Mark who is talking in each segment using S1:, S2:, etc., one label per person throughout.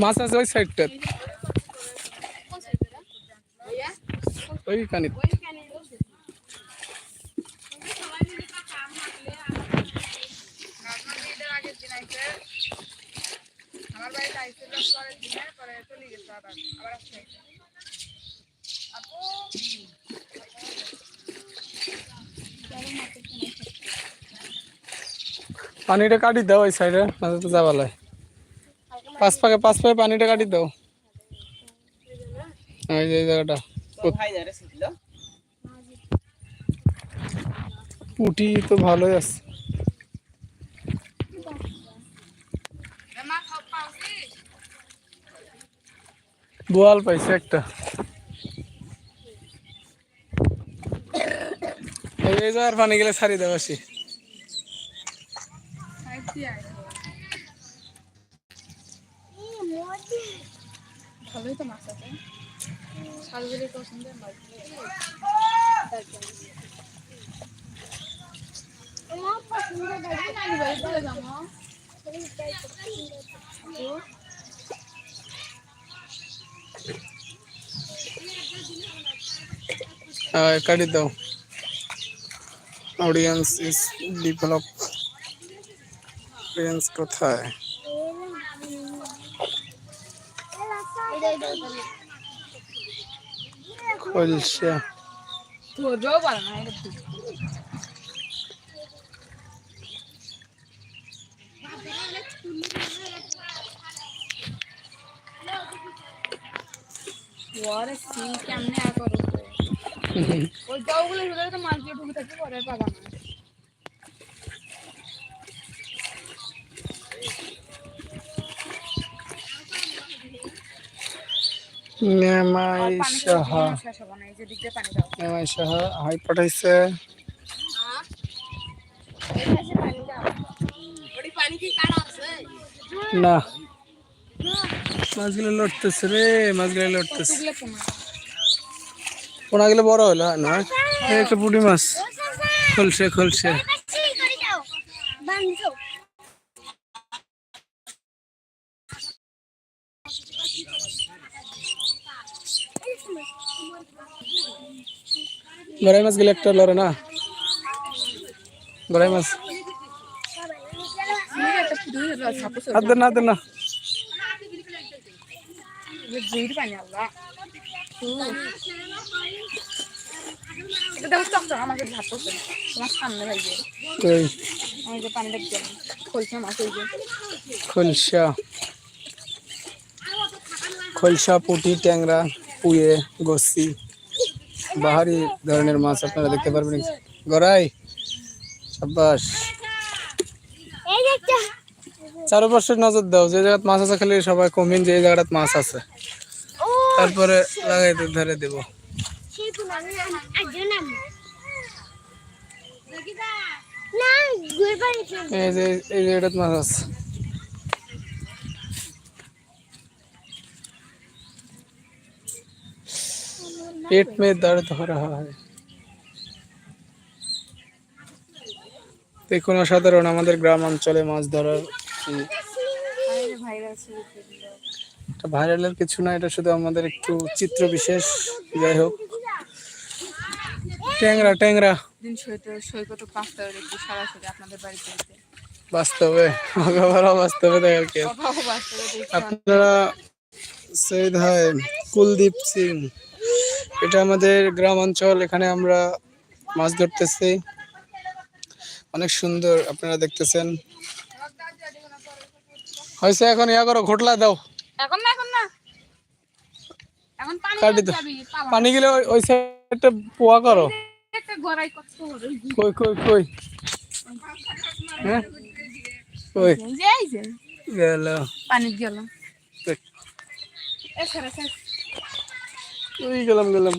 S1: মাছ আছে ওই সাইডটা ওই কানি
S2: আমার বাড়িতে আইছিল পরের দিনে পরে চলে গেছে আবার আবার আসছে আপু
S1: পানিটা কাটি দাও ওই সাইডে মাঝে তো যাবালাই পাঁচ পাকে পাঁচ পাকে পানিটা কাটি দাও। এই যে জায়গাটা। উঠি তো ভালোই আছে। বোয়াল পাইছে একটা। এই এই জায়গার পানি গেলে ছাড়ি দেওয়া
S2: ভালোই তো মাছ আছে শালগুলি পছন্দের মাছ নানি বাড়ি চলে যাব
S1: আহ, কাটি অডিয়েন্স কোথায়? খলসা
S2: ওরে সি কেমনে আর করো ওই ভিতরে তো মাছ দিয়ে ঢুকে থাকে পরে
S1: নেমাই সাহা। নেমাই সাহা হাই পাঠাইছে। না। মাছগুলো লড়তেছে রে মাছগুলো লড়তেছে।
S2: পোনা
S1: গেলে বড় হলো না? একটা পুঁটি মাছ। খলসে খলসে। গড়াই মাছ গেলে একটা লড়ে না? গড়াই মাছ। হাত না দেন না। খলসা। খলসা, পুঁটি, ট্যাংরা, পুয়ে, গসি। বাহারি ধরনের মাছ আপনারা দেখতে পারবেন। গড়াই সাব্বাস। চারপাশে নজর দাও যে জায়গায় মাছ আছে খালি সবাই কমিন যে এই জায়গাটাত মাছ আছে। তারপরে লাগাইতে ধরে দেব। এই যে এই জায়গাটাত মাছ আছে। पेट में दर्द हो रहा है দেখুন অসাধারণ আমাদের গ্রাম অঞ্চলে মাছ ধরার উম,
S2: ভাইরাস
S1: এটা ভাইরালের কিছু না এটা শুধু আমাদের একটু চিত্র বিশেষ যাই হোক ট্যাংরা ট্যাংরা
S2: দিন সৈকত সৈকত পাঁচটা দেখি সরাসরি আপনাদের বাড়িতে এসে
S1: বাস্তবে ভগবান বাস্তবে দেখার কে
S2: কথাও বাস্তবে দেখি
S1: আপনারা সৈয়দ হয় কুলদীপ সিং এটা আমাদের গ্রাম অঞ্চল এখানে আমরা মাছ ধরতেছি। অনেক সুন্দর আপনারা দেখতেছেন। হয়েছে এখন ইয়া করো ঘটলা দাও।
S2: এখন না এখন না। এখন পানি
S1: দাও। পানি গেলে ওই- সাইডটা পোয়া করো। কই কই কই? হ্যাঁ? কই? গেল।
S2: পানি গেল। এ
S1: ওই গেলাম গেলাম।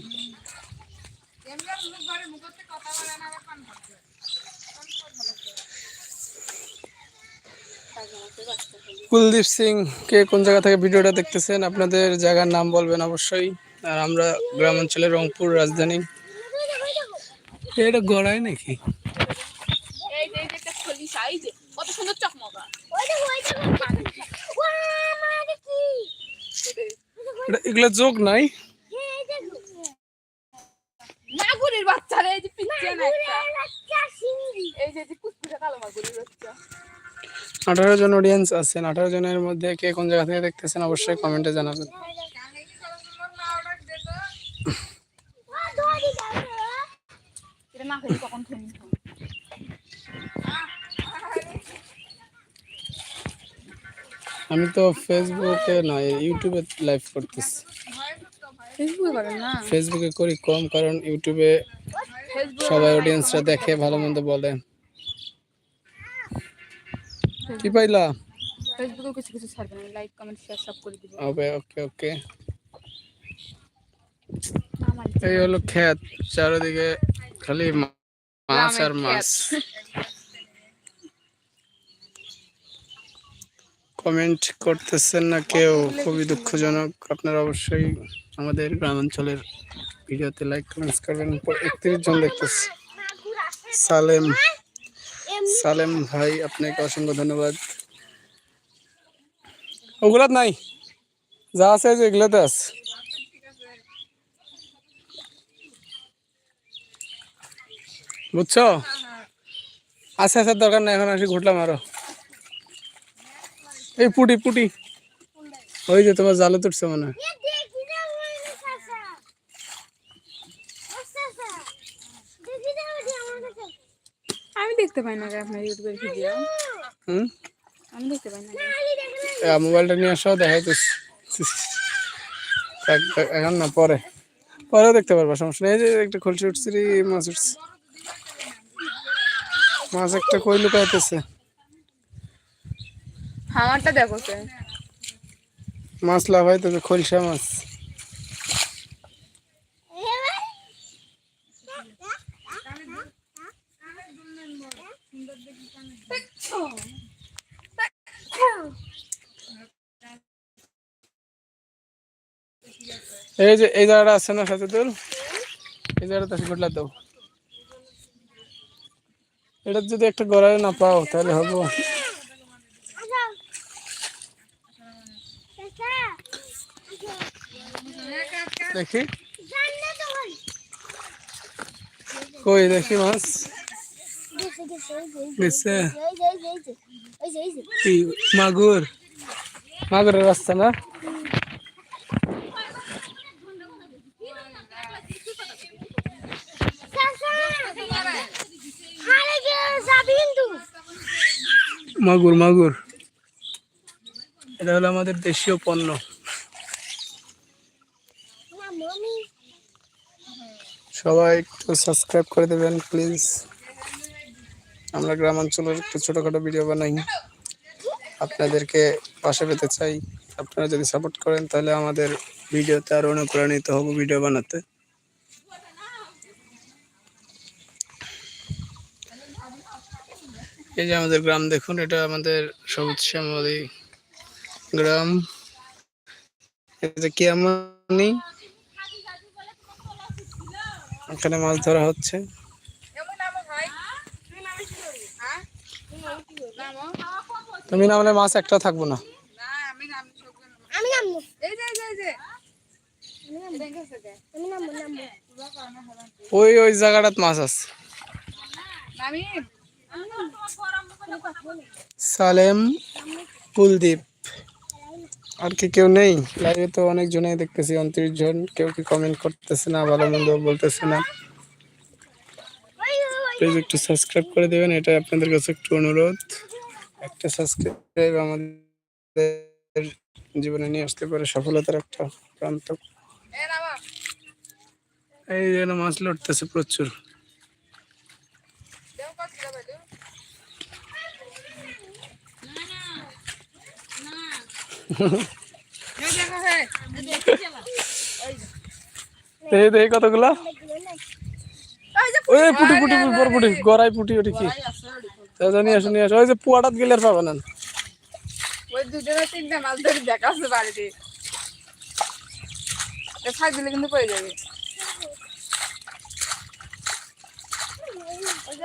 S1: কুলদীপ সিং, কে কোন জায়গা থেকে ভিডিওটা দেখতেছেন? আপনাদের জায়গার নাম বলবেন অবশ্যই। আর আমরা গ্রামাঞ্চলে রংপুর রাজধানী। এটা গড়ায় নাকি? এগুলো যোগ নাই? আঠারো জন অডিয়েন্স আছেন আঠারো জনের মধ্যে কে কোন জায়গা থেকে দেখতেছেন অবশ্যই কমেন্টে জানাবেন।
S2: না
S1: আমি তো ফেসবুকে নয় ইউটিউবে লাইভ করতেছি।
S2: না?
S1: ফেসবুকে করি কম কারণ ইউটিউবে সবাই অডিয়েন্সরা দেখে ভালো মন্দ বলে। কি পাইলা?
S2: ফেসবুকে কিছু কিছু ছাড়বেন লাইক কমেন্ট শেয়ার সব করে দিব।
S1: ওকে ওকে। ওকে এই হলো ক্ষেত। চারিদিকে খালি মাছ আর মাছ। কমেন্ট করতেছেন না কেউ। খুবই দুঃখজনক। আপনারা অবশ্যই আমাদের গ্রামাঞ্চলের ভিডিওতে লাইক কমেন্টস করবেন। একত্রিশ জন দেখতেছে। সালেম। সালেম। ভাই আপনাকে অসংখ্য ধন্যবাদ। ওগুলাত নাই। যা আছে যে এগুলোতে আছে। বুঝছ? আচ্ছা আচ্ছা দরকার নাই এখন আসি ঘুরলাম আরও। এই পুটি পুটি। ওই যে তোমার জালে তুটছে মনে হয়
S2: আমি দেখতে পাই না আপনার ইউটিউবের ভিডিও
S1: হুম?
S2: আমি দেখতে পাই না
S1: মোবাইলটা নিয়ে আসো দেখাই তো এখন না পরে। পরেও দেখতে পারবা সমস্যা নেই। যে একটা খলসি উঠছে রে মাছ উঠছে। মাছ একটা কই লুকাইতেছে?
S2: আমারটা দেখো
S1: মাছ লাভাইতেছে খলসা মাছ। এই যে, এই জায়গাটা আছে না সাথে তোর এই জায়গাটা আছে ঘটলা তো এটা যদি একটা গড়াই না পাও, তাহলে হব। দেখি। কই, দেখি মাছ। মাগুর? মাগুরের রাস্তা না? মাগুর মাগুর। এটা হলো আমাদের দেশীয় পণ্য। সবাই একটু সাবস্ক্রাইব করে দেবেন প্লিজ আমরা গ্রামাঞ্চলের একটু ছোটোখাটো ভিডিও বানাই। আপনাদেরকে পাশে পেতে চাই। আপনারা যদি সাপোর্ট করেন তাহলে আমাদের ভিডিওতে আরও অনুপ্রাণিত হব ভিডিও বানাতে। এই যে আমাদের গ্রাম দেখুন, এটা আমাদের সবুজ শ্যামলী গ্রাম। কিয়ামানি এখানে মাছ ধরা হচ্ছে। তুমি না নামলে মাছ একটা থাকব না। ওই ওই জায়গাটাত মাছ আছে। সালেম কুলদীপ। আর কি কেউ নেই? লাইভে তো অনেক জনেই দেখতেছি, উনত্রিশ জন। কেউ কি কমেন্ট করতেছে না, ভালো মন্দ বলতেছে না। প্লিজ একটু সাবস্ক্রাইব করে দেবেন এটা আপনাদের কাছে একটু অনুরোধ। একটা সাবস্ক্রাইব আমাদের জীবনে নিয়ে আসতে পারে সফলতার একটা প্রান্ত। এই যেন মাছ লড়তেছে প্রচুর
S2: দেও কত কিলো ভাই দেও এই
S1: কতগুলা? ওই পুটি। পুটি বড় পুটি গড়াই পুটি ওটি কি? নিয়ে আসো নিয়ে আসো। ওই যে পুয়াটাত গেলে আর পাবে না
S2: ওই দুজনে তিনটা মাছ ধরে দেখা আছে বাড়িতে। এ দিলে কিন্তু পড়ে যাবে?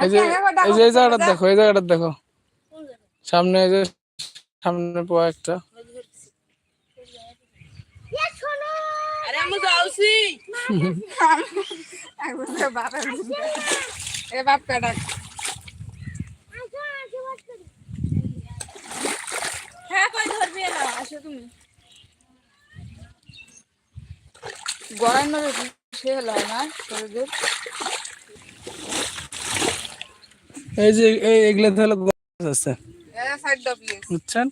S1: এই যে এই যে এই জায়গাটা দেখো এই জায়গাটা দেখো। সামনে এই যে সামনে পোয়া একটা।
S2: আরে আমি যাওছি বাপ এ বাপ কাটা হ্যাঁ কই ধরবি না আসো তুমি গরম না সে হলো না শরীরের
S1: এই যে এই এগুলো হলো গাছ আছে। বুঝছেন?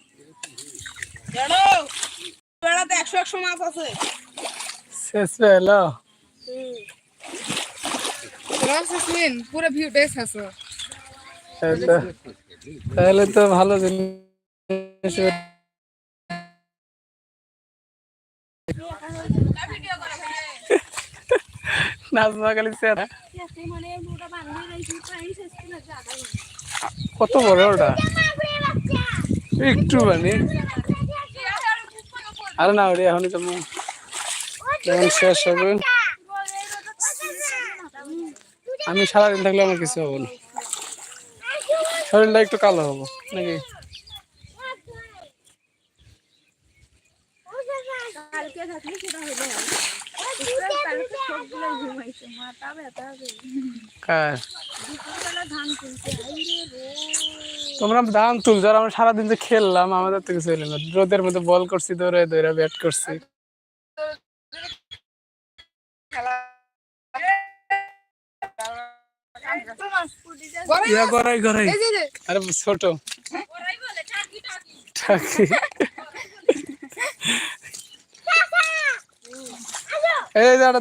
S2: বেড়াতে একশো একশো মাছ আছে।
S1: শেষ হলো
S2: পুরো ভিউ টেস্ট আছে।
S1: তাহলে- তাহলে তো ভালো জিনিস। নাজমা খালি চেহারা। কত বড় ওটা? একটু মানে আরে না ওটা এখন তো যেমন শেষ হবে? আমি সারাদিন থাকলে আমার কিছু হব না। শরীরটা একটু কালো হব, নাকি
S3: কালকে থাকলে সেটা হলো কালকে সবগুলো ঘুমাইছে মাথা ব্যথা
S1: কার
S3: দুপুরবেলা ধান তুলছে
S1: তোমরা ধান তুলছো আর আমরা সারাদিন যে খেললাম, আমাদের তো কিছু না। রোদের মধ্যে বল করছি দৌড়ে দৌড়ে ব্যাট করছি।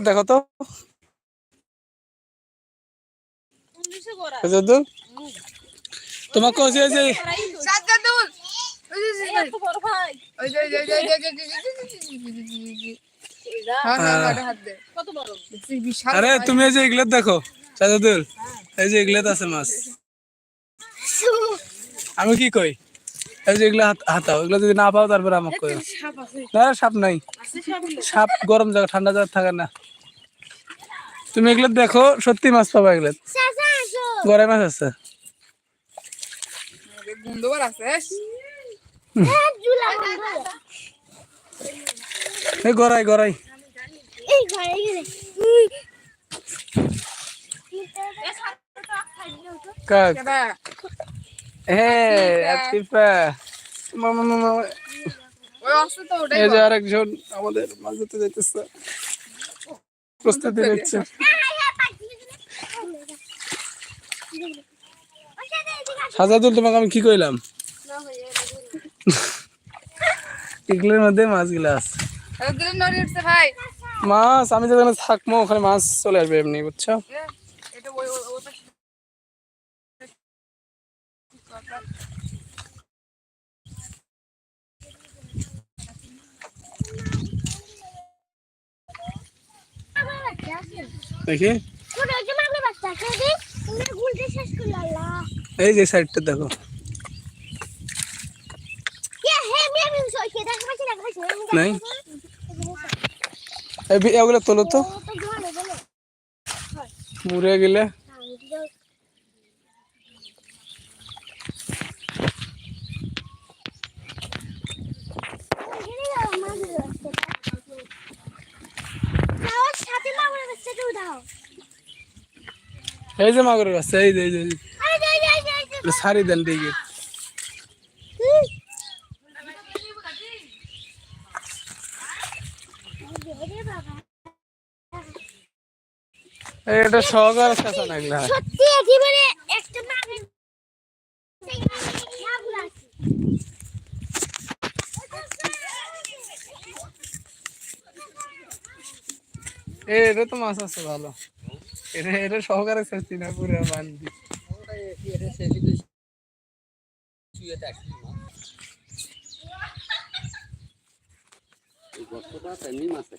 S1: দেখো তো। তোমাকে
S2: ওই যে
S1: আরে তুমি এই যে এগুলো দেখো সাজাদুল এই যে এগুলো আছে মাছ আমি কি কই এই যে হাতাও এগুলো যদি না পাও তারপর আমাকে না সাপ নাই সাপ গরম জায়গা ঠান্ডা জায়গা থাকে না তুমি এগুলো দেখো সত্যি মাছ পাবা এগুলো গড়াই মাছ আছে?
S2: গন্ধ বার আছে
S1: এই গড়াই গড়াই। কাক? হ্যাঁ আতিফা মামা মামা এই যে আরেকজন আমাদের মাছ ধরতে যাইতেছে। প্রস্তুতি নিচ্ছে। সাজাদুল তোমাকে আমি কি কইলাম? এগুলোর মধ্যে মাছগুলো আছে। মাছ আমি যেখানে থাকব ওখানে মাছ চলে আসবে এমনি বুঝছ। দেখি। এই যে সাইডটা দেখো। নাই? এগুলো তোলো তো। মুড়ে গেলে এই যে মাগুর বাচ্চা এই যে এই যে সারি দেন দিকে এটা সহকার চাচা নাগলা
S3: সত্যি একেবারে একটা
S1: নাগলা এটা তো মাছ আছে ভালো। এটা এটা সহকারে শেষি না পুরো বান্দি
S4: গল্পটা তেমনি মাছ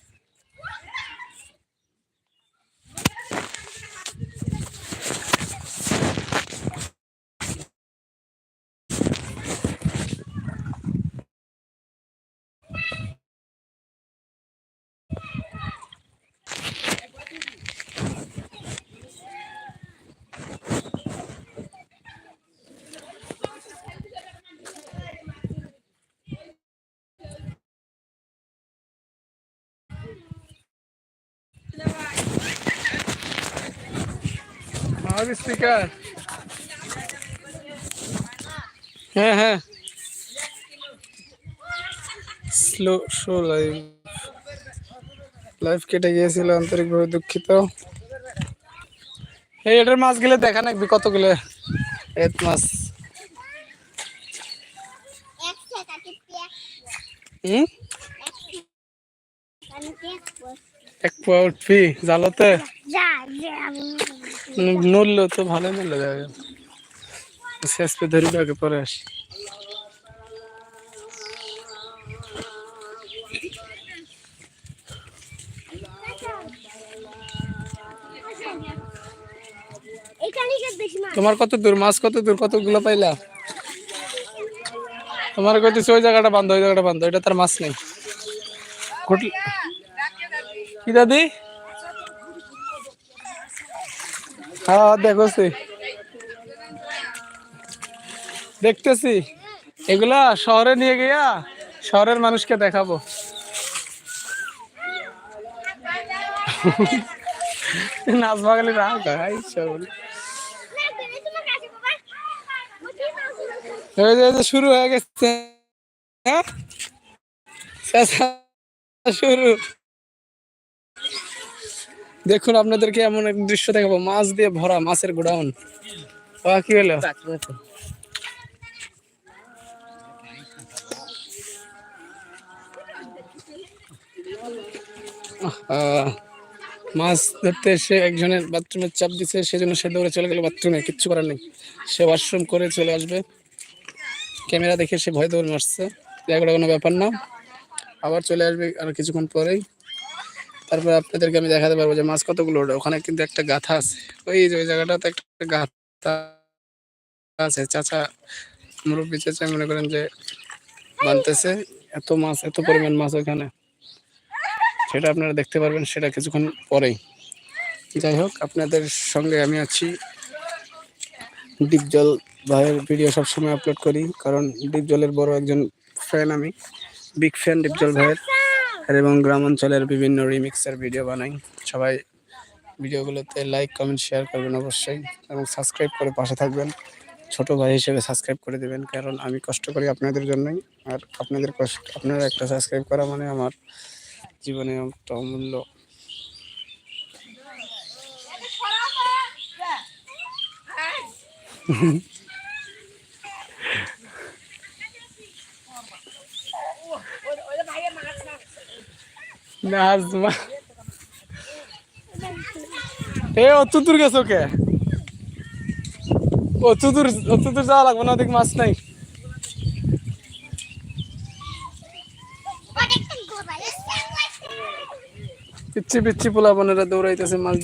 S1: আর স্পিকার হ্যাঁ হ্যাঁ। স্লো শো লাইভ লাইভ কেটে গিয়েছিল, আন্তরিকভাবে দুঃখিত। এই এটার মাছ গেলে দেখা নাকবি কতগুলো এত মাছ। এক পোয়া উঠবি জালতে? নড়লো তো ভালো নড়লো যাবে শেষ পে ধরবি আগে পরে আসি। তোমার কত দূর, মাছ কত দূর, কতগুলো পাইলা? তোমার কইতেছে ওই জায়গাটা বান্ধ, ওই জায়গাটা বান্ধ এটা তার মাছ নেই। কি দাদি? হ্যাঁ দেখোছি দেখতেছি, এগুলা শহরে নিয়ে গিয়া শহরের মানুষকে দেখাবো। নাচ বাগালি শুরু হয়ে গেছে হ্যাঁ? শুরু। দেখুন আপনাদেরকে এমন এক দৃশ্য দেখাবো, মাছ দিয়ে ভরা মাছের গোডাউন। কি হলো? মাছ ধরতে এসে একজনের বাথরুমের চাপ দিছে, সেজন্য সে দৌড়ে চলে গেল বাথরুমে, কিচ্ছু করার নেই। সে ওয়াশরুম করে চলে আসবে। ক্যামেরা দেখে সে ভয় দৌড় মারছে। এগুলো কোনো ব্যাপার না। আবার চলে আসবে আর কিছুক্ষণ পরেই। তারপর আপনাদেরকে আমি দেখাতে পারব যে মাছ কতগুলো ওঠে। ওখানে কিন্তু একটা গাথা আছে। ওই যে ওই জায়গাটাতে একটা গাথা আছে। চাচা মুরব্বী চাচা মনে করেন যে বানতেছে, এত মাছ, এত পরিমাণ মাছ ওখানে সেটা আপনারা দেখতে পারবেন, সেটা কিছুক্ষণ পরেই। যাই হোক, আপনাদের সঙ্গে আমি আছি। ডিপ জল ভাইয়ের ভিডিও সবসময় আপলোড করি, কারণ ডিপ জলের বড় একজন ফ্যান আমি। বিগ ফ্যান ডিপ জল ভাইয়ের। এবং গ্রাম অঞ্চলের বিভিন্ন রিমিক্সের ভিডিও বানাই। সবাই ভিডিওগুলোতে লাইক কমেন্ট শেয়ার করবেন অবশ্যই এবং সাবস্ক্রাইব করে পাশে থাকবেন। ছোট ভাই হিসেবে সাবস্ক্রাইব করে দেবেন, কারণ আমি কষ্ট করি আপনাদের জন্যই। আর আপনাদের কষ্ট, আপনারা একটা সাবস্ক্রাইব করা মানে আমার জীবনে একটা অমূল্য। নাজমা। এ অত দূর গেছো কে অত দূর অত যাওয়া লাগবে না, ওদিকে মাছ নাই। পিচ্ছি পিচ্ছি পোলা বোনেরা দৌড়াইতেছে মাছ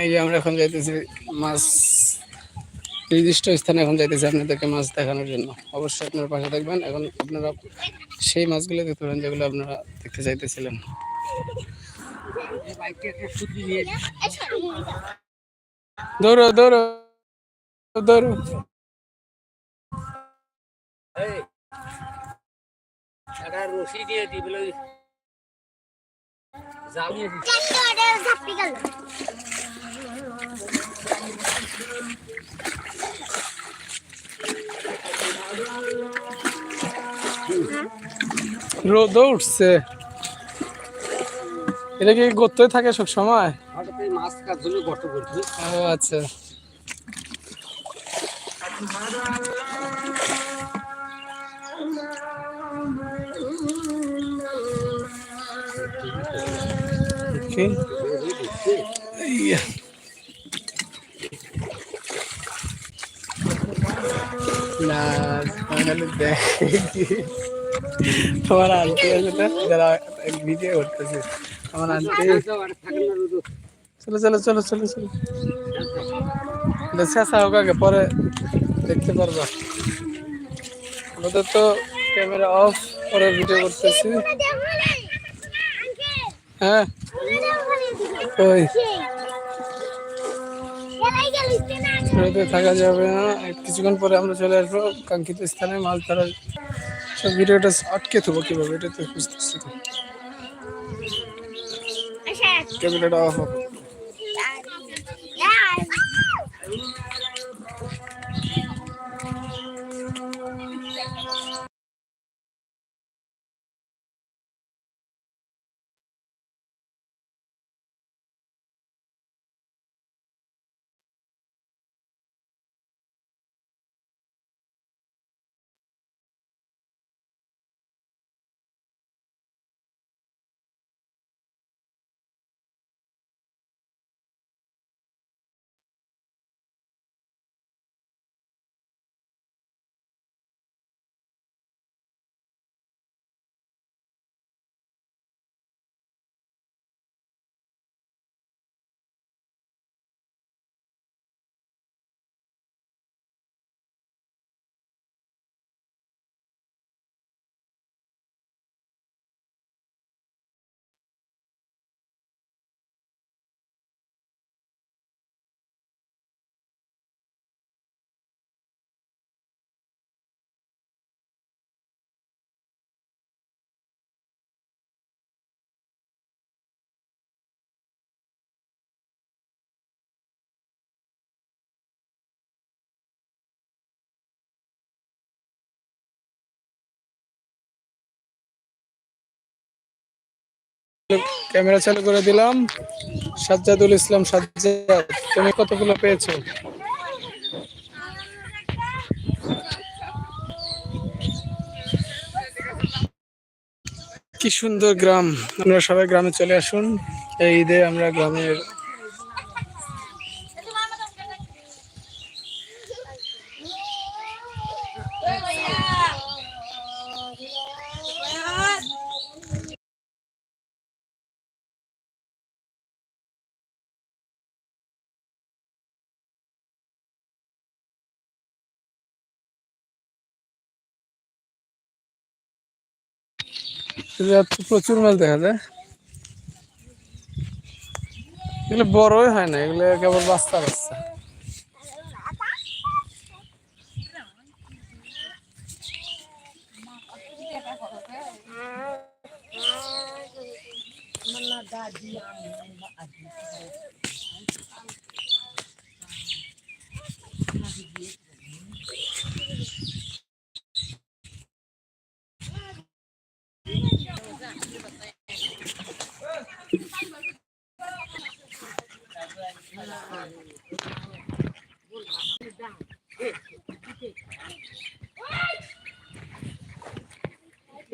S1: এই যে আমরা এখন যাইতেছি মাছ নির্দিষ্ট স্থানে এখন যাইতেছি আপনাদেরকে মাছ দেখানোর জন্য। অবশ্যই আপনারা পাশে থাকবেন। এখন আপনারা সেই মাছগুলো দেখতে পারেন যেগুলো আপনারা দেখতে চাইতেছিলেন। দৌড়ো দৌড়ো দৌড়ো
S4: রশি দিয়ে দিই বলে জাল নিয়ে
S1: রোদ উঠছে। এটা কি গর্তই থাকে সব সময়? ও আচ্ছা। কি? না খালি তোমার না? যারা ভিডিও করতেছে। আমার আন্টি। চলো চলো চলো চলো চলো। শেষা হোক আগে, পরে দেখতে পারবা। আমাদের তো ক্যামেরা অফ, পরে ভিডিও করতেছি। হ্যাঁ? ওই। থাকা যাবে না। কিছুক্ষণ পরে আমরা চলে আসব কাঙ্ক্ষিত স্থানে মাছ ধরার সব ভিডিওটা আটকে থবো কীভাবে এটা তো বুঝতেছি না। ক্যামেরাটা অফ হবে। ক্যামেরা চালু করে দিলাম। সাজ্জাদুল ইসলাম সাজ্জাদ, তুমি কতগুলো পেয়েছ? কি সুন্দর গ্রাম। আমরা সবাই গ্রামে চলে আসুন। এই ঈদে আমরা গ্রামের প্রচুর মাছ দেখা যায়। এগুলো বড়ই হয় না এগুলো কেবল বাচ্চা বাচ্চা।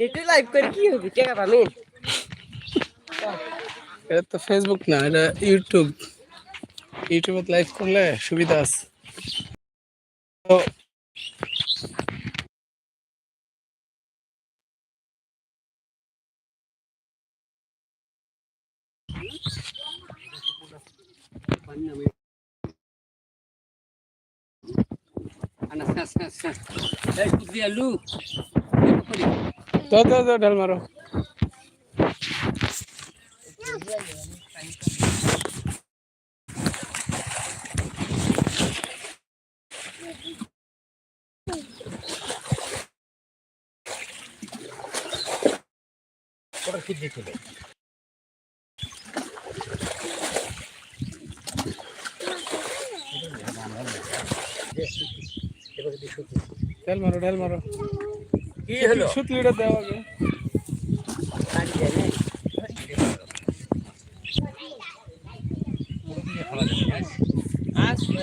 S5: একটু লাইভ করে কি হবে? টাকা পাবেন
S1: এটা তো ফেসবুক না এটা ইউটিউব ইউটিউবে লাইভ করলে সুবিধা আছে। তো
S4: আলু।
S1: দাও দাও দাও ঢাল মারো। ঢাল মারো ঢাল মারো।
S5: কি হলো
S1: সুতলিটা দেওয়া আগে
S4: আচ্ছা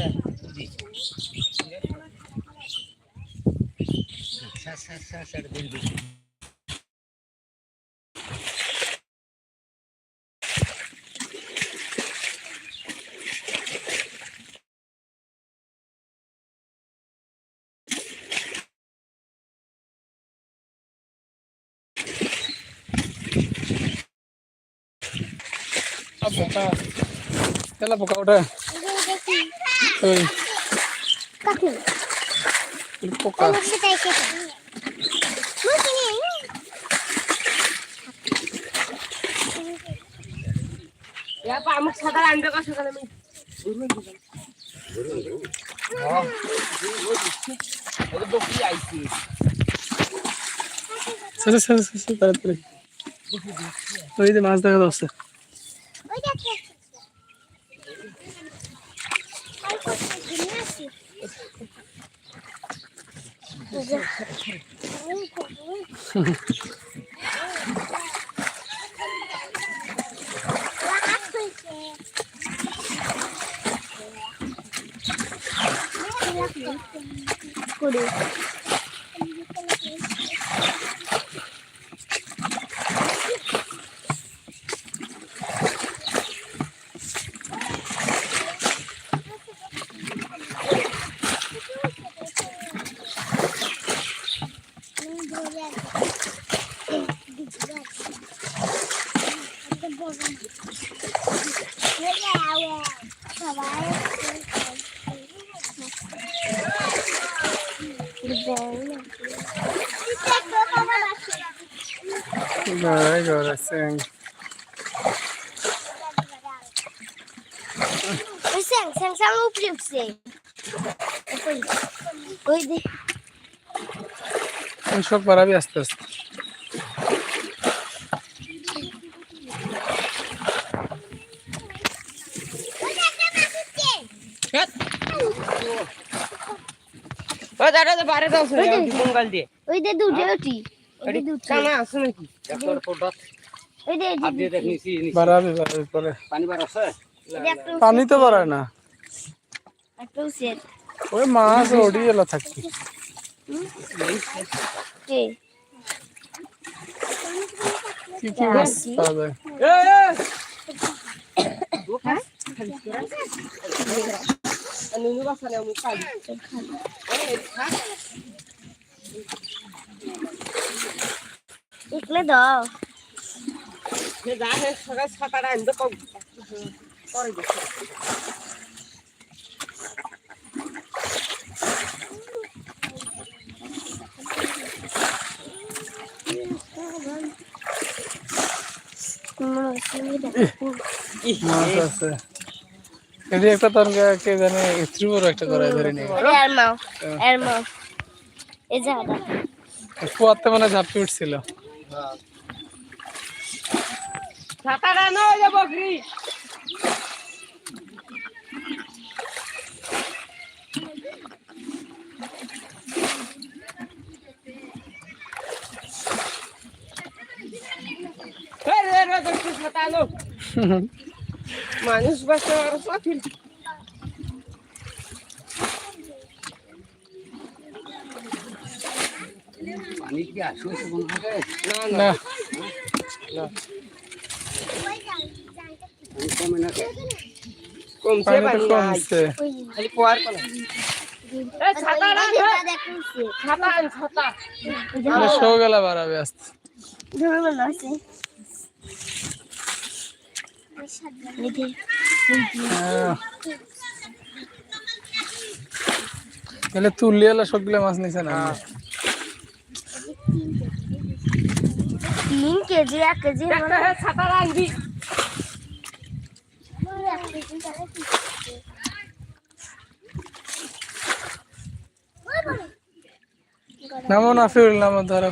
S3: পোকা। তেলা পোকা ওটা? ওই পোকা।
S5: আমাক সাদা আনবে কা আমি।
S3: মাছ দেখা যাচ্ছে।
S1: Thank
S3: you. গড়াচ্ছে
S1: Sen, sen, sen উপরে উঠছে ওই দেখ
S3: সব পারাবি আস্তে আস্তে
S5: ও দাদা তো বারে দাও সরে মঙ্গল দিয়ে
S1: ওই দে দুধে উঠি ওই দে দুধ
S5: কানা আছে নাকি
S3: বাড়াবি বাড়াবি পরে।
S4: পানি
S3: তো বাড়ায় না। ওই মাছ ওডি এলা থাকছে।
S1: কি?
S3: কি? মাছ পাওয়া যায়
S5: নুনু বাসালে আমি খাই
S1: দেখলে দাও।
S5: সকাল সাতাটা আনবে পরে
S3: মাছ আছে। এটি একটা তরকা কে জানে একটা করাই ধরে নিয়ে।
S1: এর মাও এর মাও। এই যা দা
S3: মানে ঝাপটি উঠছিল।
S5: সাতাটা নয় যে বকরি রে রে রে দেখছিস সাতানো মানুষ বাসা
S4: পানি কি আসবে
S5: না। না? কমছে
S3: পানি
S5: খালি পোয়ার
S3: বাড়াবে আস্তে। হ্যাঁ। তাহলে তুললি সবগুলো মাছ নিছে না?
S1: তিন কেজি এক কেজি
S5: একটা হে ছাতা রাখবি।
S3: নামো না ফিরল নামো ধরো।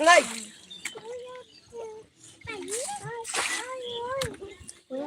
S4: নেই।
S5: ওই